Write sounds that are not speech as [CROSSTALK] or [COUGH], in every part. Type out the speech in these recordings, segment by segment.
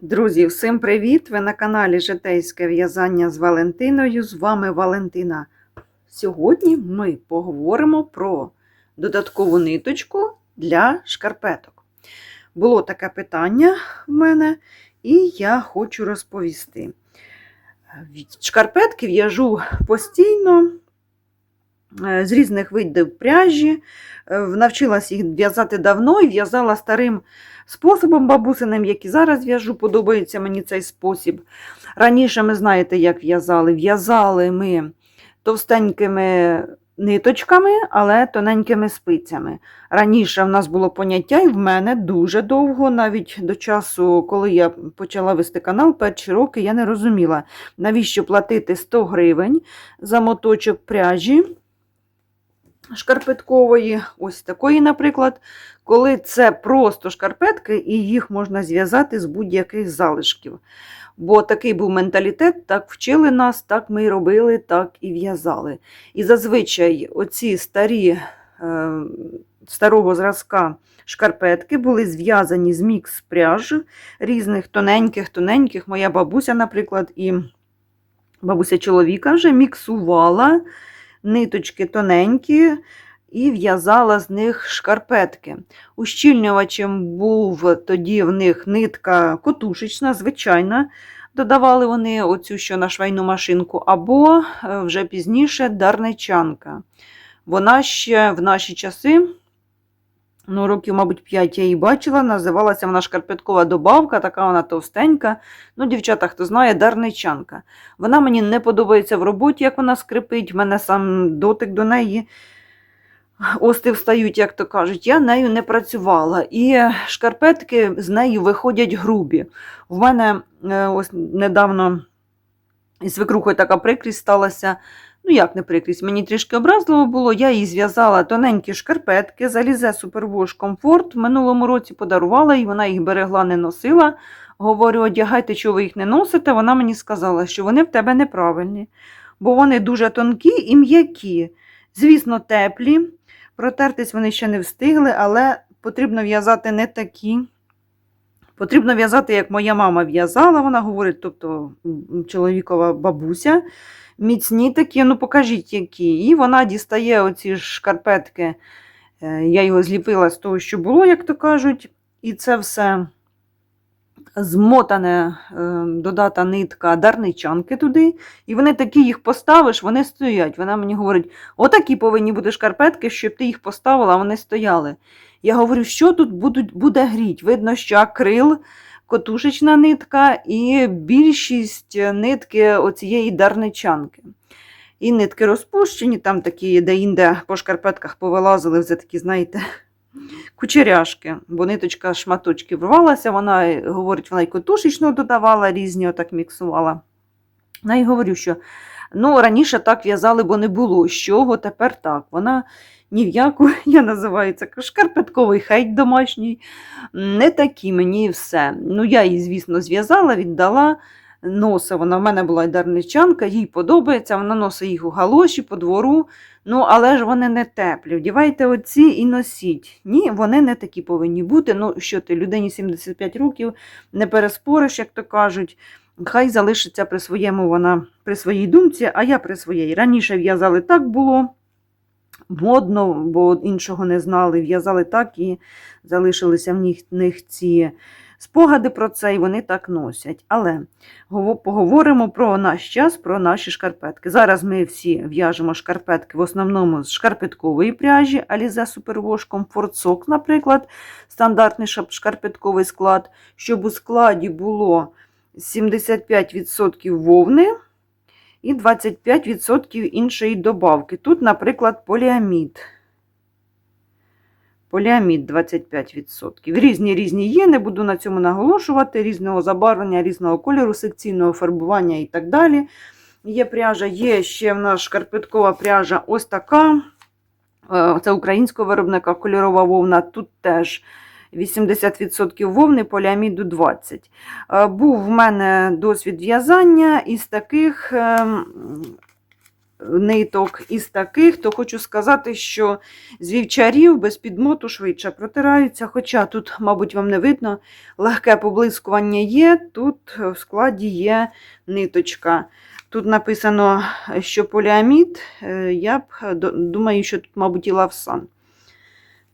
Друзі, всім привіт! Ви на каналі Житейське в'язання з Валентиною. З вами Валентина. Сьогодні ми поговоримо про додаткову ниточку для шкарпеток. Було таке питання в мене, і я хочу розповісти. Шкарпетки в'яжу постійно з різних видів пряжі. Е, Навчилась їх в'язати давно і в'язала старим способом бабусиним, як і зараз в'яжу, подобається мені цей спосіб. Раніше ми знаєте, як в'язали. В'язали ми товстенькими ниточками, але тоненькими спицями. Раніше в нас було поняття, і в мене дуже довго, навіть до часу, коли я почала вести канал, перші роки я не розуміла, навіщо платити 100 гривень за моточок пряжі шкарпеткової, ось такої, наприклад, коли це просто шкарпетки, і їх можна зв'язати з будь-яких залишків. Бо такий був менталітет, так вчили нас, так ми і робили, так і в'язали. І зазвичай оці старі е, старого зразка шкарпетки були зв'язані з мікс пряж різних тоненьких, тоненьких. Моя бабуся, наприклад, і бабуся чоловіка вже міксувала ниточки тоненькі і в'язала з них шкарпетки. Ущільнювачем був тоді в них нитка котушечна, звичайна. Додавали вони оцю що на швейну машинку, або е, вже пізніше дарничанка. Вона ще в наші часи, ну, років, мабуть, 5 я її бачила, називалася вона шкарпеткова добавка, така вона товстенька. Ну, дівчата, хто знає, дарничанка. Вона мені не подобається в роботі, як вона скрипить, в мене сам дотик до неї. Ости встають, як то кажуть, я нею не працювала. І шкарпетки з нею виходять грубі. В мене е, ось недавно із свекрухою така прикрість сталася. Ну, як не прикрість, мені трішки образливо було. Я їй зв'язала тоненькі шкарпетки, залізе Супервош Комфорт. В минулому році подарувала і вона їх берегла, не носила. Говорю, одягайте, чого ви їх не носите. Вона мені сказала, що вони в тебе неправильні, бо вони дуже тонкі і м'які. Звісно, теплі. Протертись вони ще не встигли, але потрібно в'язати не такі. Потрібно в'язати, як моя мама в'язала, вона говорить, тобто чоловікова бабуся. Міцні такі, ну покажіть які. І вона дістає оці шкарпетки. Е, Я його зліпила з того, що було, як то кажуть. І це все змотане, е, додата нитка дарничанки туди. І вони такі їх поставиш, вони стоять. Вона мені говорить, отакі повинні бути шкарпетки, щоб ти їх поставила, а вони стояли. Я говорю, що тут будуть, буде гріть? Видно, що акрил, котушечна нитка і більшість нитки оцієї дарничанки. І нитки розпущені, там такі, де-інде по шкарпетках повилазили, вже такі, знаєте, [LAUGHS] кучеряшки, бо ниточка шматочки рвалася, вона е, говорить, вона й котушечну додавала, різні отак міксувала. Вона й говорю, що ну, раніше так в'язали, бо не було з чого, тепер так. Вона ні в яку, [LAUGHS] я називаю це шкарпетковий хейт домашній. Не такі мені все. Ну, я її, звісно, зв'язала, віддала. Носи, вона в мене була дарничанка, їй подобається, вона носить їх у галоші по двору. Ну, але ж вони не теплі. Вдівайте оці і носіть. Ні, вони не такі повинні бути. Ну, що ти, людині 75 років, не переспориш, як то кажуть. Хай залишиться при своєму вона при своїй думці, а я при своїй. Раніше в'язали так було модно, бо іншого не знали. В'язали так і залишилися в них, ці спогади про це, і вони так носять. Але поговоримо про наш час, про наші шкарпетки. Зараз ми всі в'яжемо шкарпетки в основному з шкарпеткової пряжі, Alize Comfort Socks, наприклад, стандартний шкарпетковий склад, щоб у складі було 75% вовни і 25% іншої добавки. Тут, наприклад, поліамід. Поліамід 25%. Різні різні є, не буду на цьому наголошувати, різного забарвлення, різного кольору, секційного фарбування і так далі. Є пряжа, є ще в нас шкарпеткова пряжа ось така. Е, Це українського виробника кольорова вовна. Тут теж 80% вовни, поліаміду 20%. Е, Був в мене досвід в'язання із таких ем, ниток із таких, то хочу сказати, що з вівчарів без підмоту швидше протираються. Хоча тут, мабуть, вам не видно, легке поблискування є, тут в складі є ниточка. Тут написано, що поліамід, е, я б е, думаю, що тут, мабуть, і лавсан.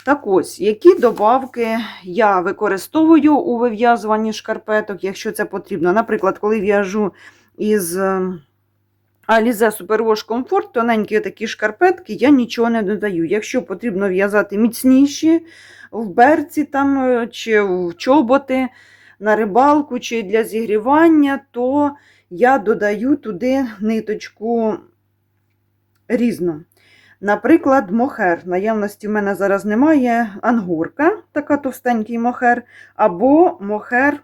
Так ось, які добавки я використовую у вив'язуванні шкарпеток, якщо це потрібно. Наприклад, коли в'яжу із е, Alize Superwash Comfort, тоненькі такі шкарпетки, я нічого не додаю. Якщо потрібно в'язати міцніші в берці там, е, чи в чоботи на рибалку, чи для зігрівання, то я додаю туди ниточку різну. Наприклад, мохер. Наявності в мене зараз немає ангурка, така товстенький мохер, або мохер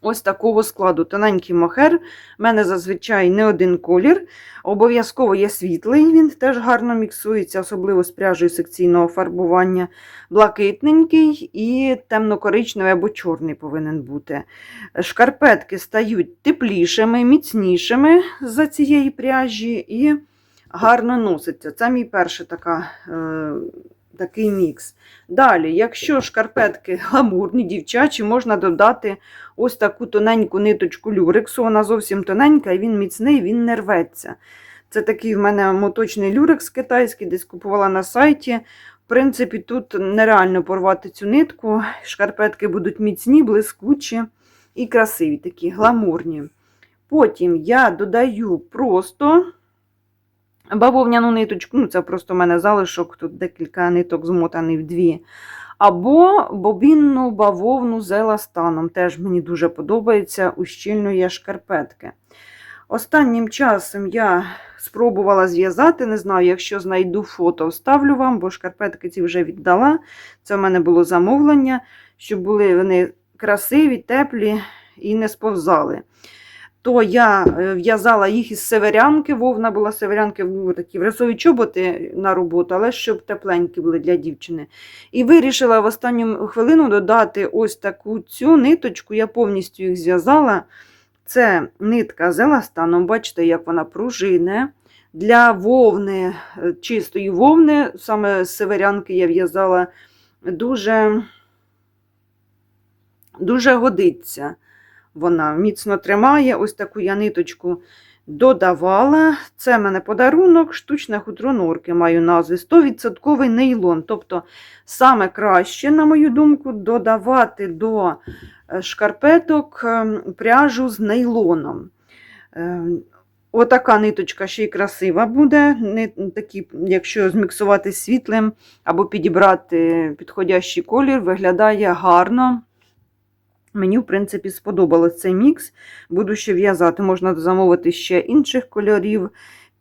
ось такого складу. Тоненький мохер. У мене зазвичай не один колір. Обов'язково є світлий, він теж гарно міксується, особливо з пряжею секційного фарбування. Блакитненький і темно-коричневий або чорний повинен бути. Шкарпетки стають теплішими, міцнішими за цієї пряжі і гарно носиться. Це мій перший така, е, такий мікс. Далі, якщо шкарпетки гламурні, дівчачі, можна додати ось таку тоненьку ниточку люрексу. Вона зовсім тоненька, і він міцний, він не рветься. Це такий в мене моточний люрекс китайський, десь купувала на сайті. В принципі, тут нереально порвати цю нитку. Шкарпетки будуть міцні, блискучі і красиві, такі гламурні. Потім я додаю просто бавовняну ниточку, ну це просто в мене залишок, тут декілька ниток змотаний в дві. Або бобінну бавовну з еластаном. Теж мені дуже подобається, ущільнює шкарпетки. Останнім часом я спробувала зв'язати, не знаю, якщо знайду фото, вставлю вам, бо шкарпетки ці вже віддала. Це в мене було замовлення, щоб були вони красиві, теплі і не сповзали. То я е, в'язала їх із северянки, вовна була северянки, були такі рисові чоботи на роботу, але щоб тепленькі були для дівчини. І вирішила в останню хвилину додати ось таку цю ниточку, я повністю їх зв'язала. Це нитка з еластаном, бачите, як вона пружине. Для вовни, е, чистої вовни, саме з северянки я в'язала, дуже, дуже годиться. Вона міцно тримає. Ось таку я ниточку додавала. Це в мене подарунок, штучне хутро норки маю назву. 100% нейлон. Тобто, саме краще, на мою думку, додавати до е, шкарпеток е, пряжу з нейлоном. Е, Отака ниточка ще й красива буде. Не такі, якщо зміксувати світлим або підібрати підходящий колір, виглядає гарно. Мені, в принципі, сподобалось цей мікс. Буду ще в'язати. Можна замовити ще інших кольорів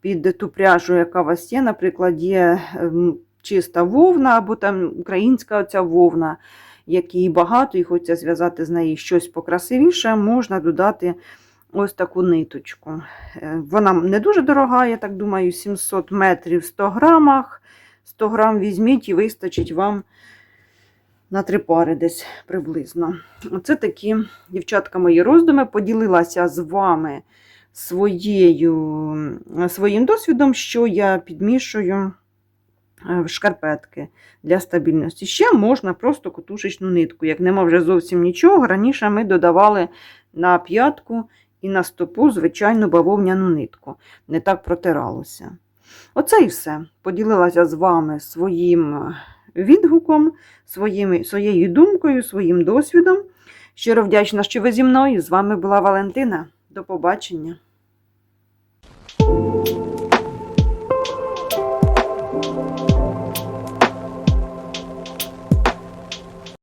під ту пряжу, яка у вас є. Наприклад, є ем, чиста вовна, або там українська оця вовна, якій багато, і хочеться зв'язати з неї щось покрасивіше, можна додати ось таку ниточку. Е, Вона не дуже дорога, я так думаю, 700 метрів в 100 грамах. 100 грам візьміть і вистачить вам на три пари десь приблизно. Оце такі, дівчатка, мої роздуми. Поділилася з вами своєю, своїм досвідом, що я підмішую е, в шкарпетки для стабільності. Ще можна просто котушечну нитку. Як нема вже зовсім нічого, раніше ми додавали на п'ятку і на стопу звичайну бавовняну нитку. Не так протиралося. Оце і все. Поділилася з вами своїм відгуком, своїми, своєю думкою, своїм досвідом. Щиро вдячна, що ви зі мною. З вами була Валентина. До побачення.